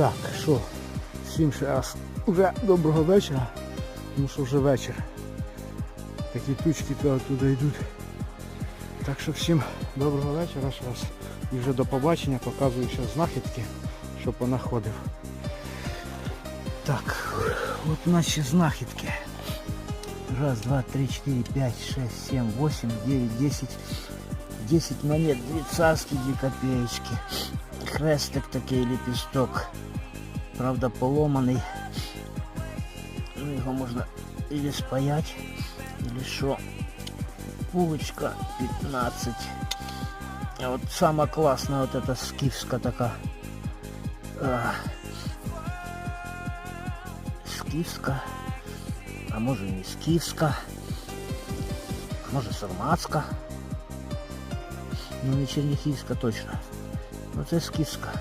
Так, що, всім ще раз уже доброго вечора, тому що вже вечір. Такі тучки туди йдуть. Так що всім доброго вечора ще раз. І вже до побачення показую ще знахідки, що понаходив. Так, от наші знахідки. Раз, два, три, четыре, пять, шесть, семь, восемь, девять, десять. Десять монет, две царские, две копеечки. Хрестик такий лепесток. Правда поломаний. Ну, його можна или спаять, или що. Пулочка 15. А вот самая классная вот эта скифска така. А, скифска. А може і не скіфська, а може сарматська. Ну не черніхівська точно. Ну це скіфська.